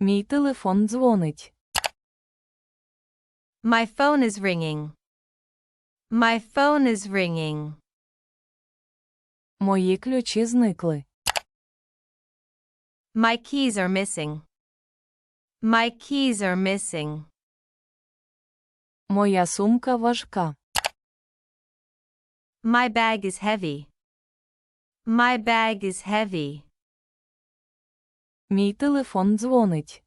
Мій телефон дзвонить. My phone is ringing. My phone is ringing. Мої ключі зникли. My keys are missing. My keys are missing. Моя сумка важка. My bag is heavy. My bag is heavy. Мій телефон дзвонить.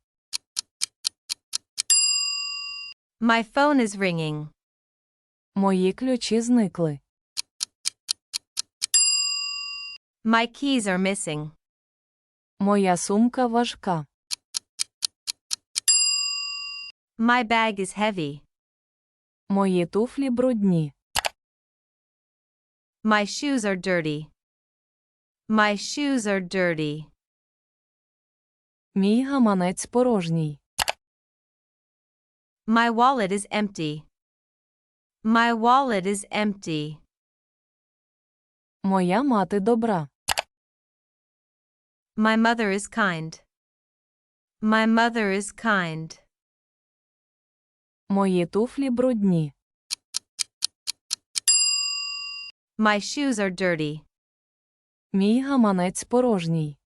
My phone is ringing. Мої ключі зникли. My keys are missing. Моя сумка важка. My bag is heavy. Мої туфлі брудні. My shoes are dirty. My shoes are dirty. Мій гаманець порожній. My wallet is empty. My wallet is empty. Моя мати добра. My mother is kind. My mother is kind. Мої туфлі брудні. My shoes are dirty. Мій гаманець порожній.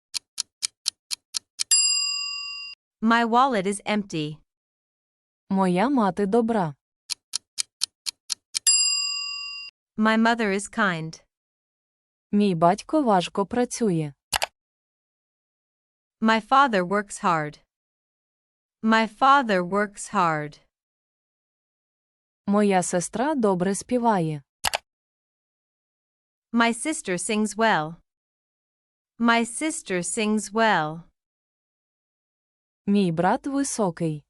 My wallet is empty. Моя мати добра. My mother is kind. Мій батько важко працює. My father works hard. My father works hard. Моя сестра добре співає. My sister sings well. My sister sings well. Мій брат високий.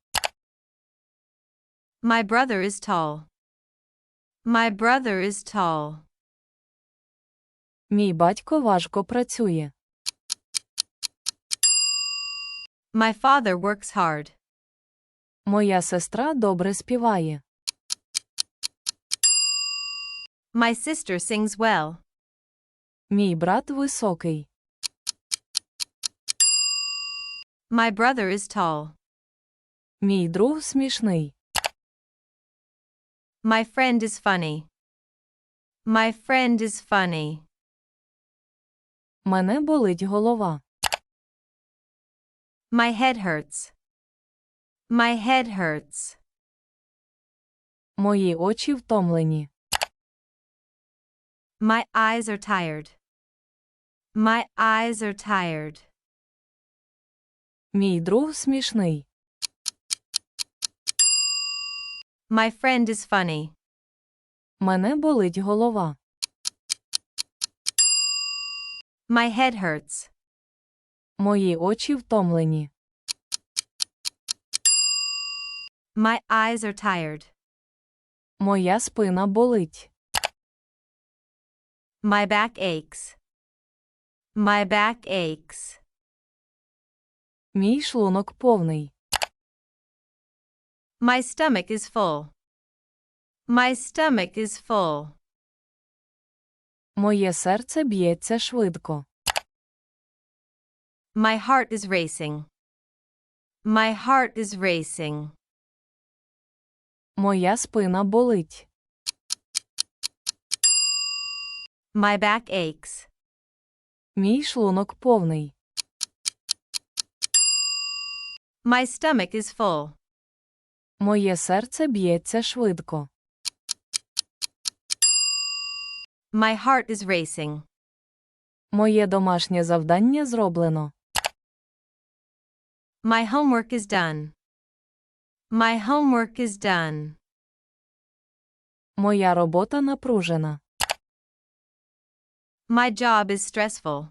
My brother is tall. My brother is tall. Мій батько важко працює. My father works hard. Моя сестра добре співає. My sister sings well. Мій брат високий. My brother is tall. Мій друг смішний. My friend is funny. My friend is funny. Мене болить голова. My head hurts. My head hurts. Мої очі втомлені. My eyes are tired. My eyes are tired. Мій друг смішний. My friend is funny. Мене болить голова. My head hurts. Мої очі втомлені. My eyes are tired. Моя спина болить. My back aches. My back aches. Мій шлунок повний. My stomach is full. My stomach is full. Моє серце б'ється швидко. My heart is racing. My heart is racing. Моя спина болить. My back aches. Мій шлунок повний. My stomach is full. Моє серце б'ється швидко. My heart is racing. Моє домашнє завдання зроблено. My homework is done. My homework is done. Моя робота напружена. My job is stressful.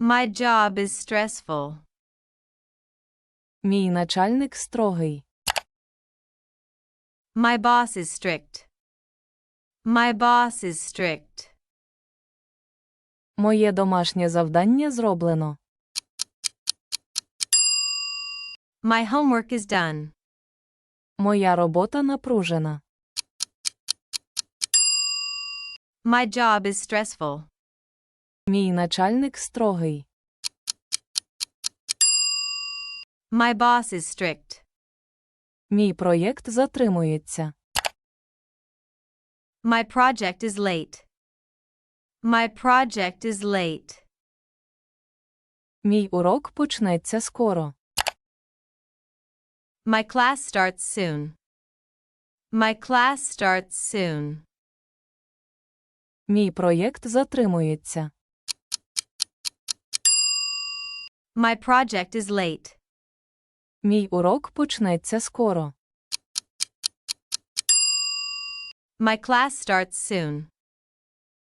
My job is stressful. Мій начальник строгий. My boss is strict. My boss is strict. Моє домашнє завдання зроблено. My homework is done. Моя робота напружена. My job is stressful. Мій начальник строгий. My boss is strict. Мій проєкт затримується. My project is late. My project is late. Мій урок почнеться скоро. My class starts soon. My class starts soon. Мій проєкт затримується. My project is late. Мій урок почнеться скоро. My class starts soon.